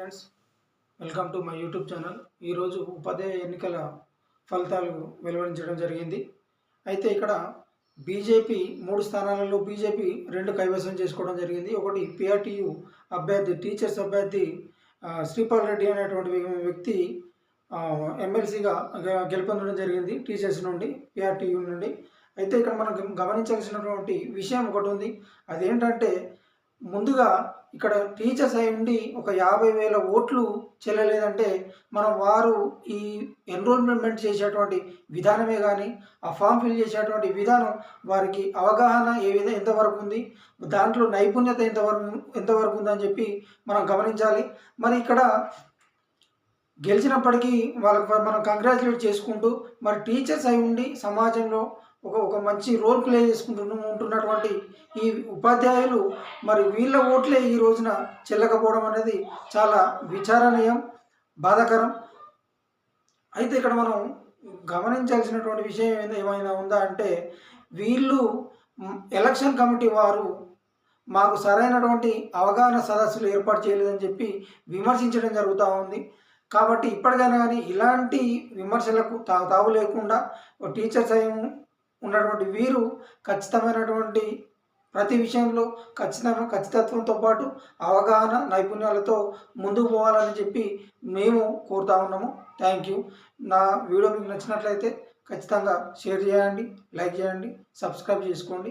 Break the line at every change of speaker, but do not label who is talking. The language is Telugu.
Friends welcome to my YouTube channel ఈరోజు ఉపాధ్యాయ ఎన్నికల ఫలితాలు వెలువరించడం జరిగింది. అయితే ఇక్కడ బీజేపీ మూడు స్థానాలలో బీజేపీ రెండు కైవసం చేసుకోవడం జరిగింది. ఒకటి పిఆర్టీయు అభ్యర్థి టీచర్స్ అభ్యర్థి శ్రీపాల్ రెడ్డి అనేటువంటి వ్యక్తి ఎమ్మెల్సీగా గెలుపొందడం జరిగింది టీచర్స్ నుండి పిఆర్టీయు నుండి. అయితే ఇక్కడ మనం గమనించాల్సినటువంటి విషయం ఒకటి ఉంది. అదేంటంటే ముందుగా ఇక్కడ టీచర్స్ అయి ఉండి ఒక యాభై వేల ఓట్లు చెల్లలేదంటే మనం వారు ఈ ఎన్రోల్మెంట్ చేసేటువంటి విధానమే కానీ ఆ ఫామ్ ఫిల్ చేసేటువంటి విధానం వారికి అవగాహన ఏ విధంగా ఎంతవరకు ఉంది దాంట్లో నైపుణ్యత ఎంతవరకు ఎంతవరకు ఉందని చెప్పి మనం గమనించాలి. మరి ఇక్కడ గెలిచినప్పటికీ వాళ్ళకి మనం కంగ్రాచులేట్ చేసుకుంటూ మరి టీచర్స్ అయి ఉండి సమాజంలో ఒక ఒక మంచి రోల్ ప్లే చేసుకుంటూ ఉంటున్నటువంటి ఈ ఉపాధ్యాయులు. మరి వీళ్ళ ఓట్లే ఈ రోజున చెల్లకపోవడం అనేది చాలా విచారణీయం బాధాకరం. అయితే ఇక్కడ మనం గమనించాల్సినటువంటి విషయం ఏమైనా ఉందా అంటే వీళ్ళు ఎలక్షన్ కమిటీ వారు మాకు సరైనటువంటి అవగాహన సదస్సులు ఏర్పాటు చేయలేదని చెప్పి విమర్శించడం జరుగుతూ ఉంది. కాబట్టి ఇప్పటికైనా కానీ ఇలాంటి విమర్శలకు తా తావు లేకుండా టీచర్స్ అయి ఉన్నటువంటి వీరు ఖచ్చితమైనటువంటి ప్రతి విషయంలో ఖచ్చితంగా ఖచ్చితత్వంతో పాటు అవగాహన నైపుణ్యాలతో ముందుకు పోవాలని చెప్పి మేము కోరుతా ఉన్నాము. థ్యాంక్ యూ నా వీడియో మీకు నచ్చినట్లయితే ఖచ్చితంగా షేర్ చేయండి లైక్ చేయండి సబ్స్క్రైబ్ చేసుకోండి.